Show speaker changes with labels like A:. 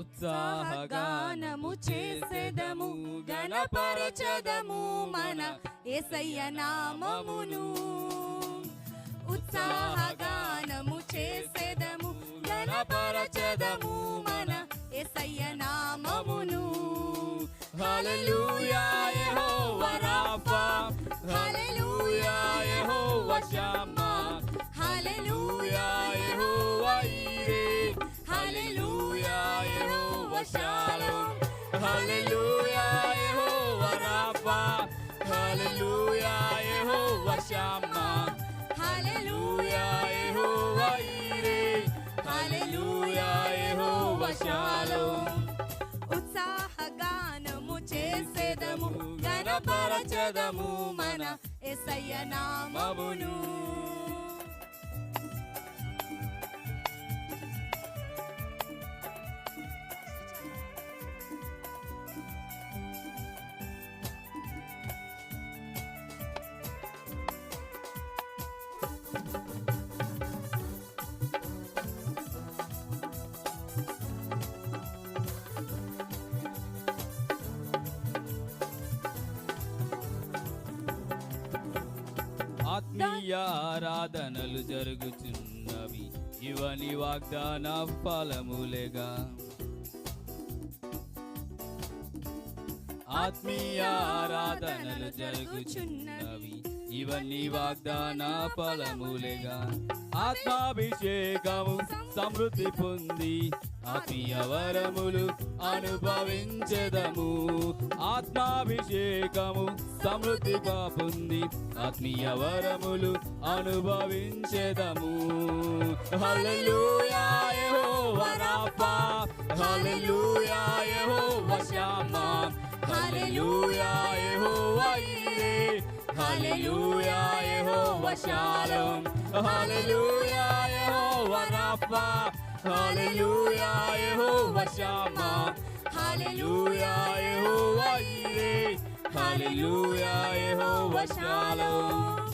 A: ఉత్సాహగానము చేసెదము గణపరచదము మన ఏసయ్య నామమును. ఉత్సాహగానము చేసెదము గణపరచదము మన ఏసయ్య నామమును.
B: హల్లెలూయా యెహోవా రాఫా హల్లెలూయా యెహోవా షమ్మా
A: గణపరచదము మన ఎసయ్య నామమును.
B: ఆత్మీయ ఆరాధనలు జరుగుచున్నవి. ఇవని వాగ్దాన ఫలములేగా. ఆత్మీయ ఆరాధనలు జరుగుచున్నవి. ఇవన్నీ వాగ్దాన ఫలములేగా. ఆత్మాభిషేకము సమృద్ధి పొంది ఆత్మీయ వరములు అనుభవించదము. ఆత్మాభిషేకము సమృద్ధి పొంది ఆత్మీయ వరములు అనుభవించదము. హల్లెలూయా యెహోవా రాఫా హల్లెలూయా యెహోవా షమ్మా హల్లెలూయా. ఈరే హల్లెలూయా యెహోవా షాలోమ్ హల్లెలూయా యెహోవా రాఫా హల్లెలూయా యెహోవా షమ్మా హల్లెలూయా యెహోవా ఈరే హల్లెలూయా యెహోవా షాలోమ్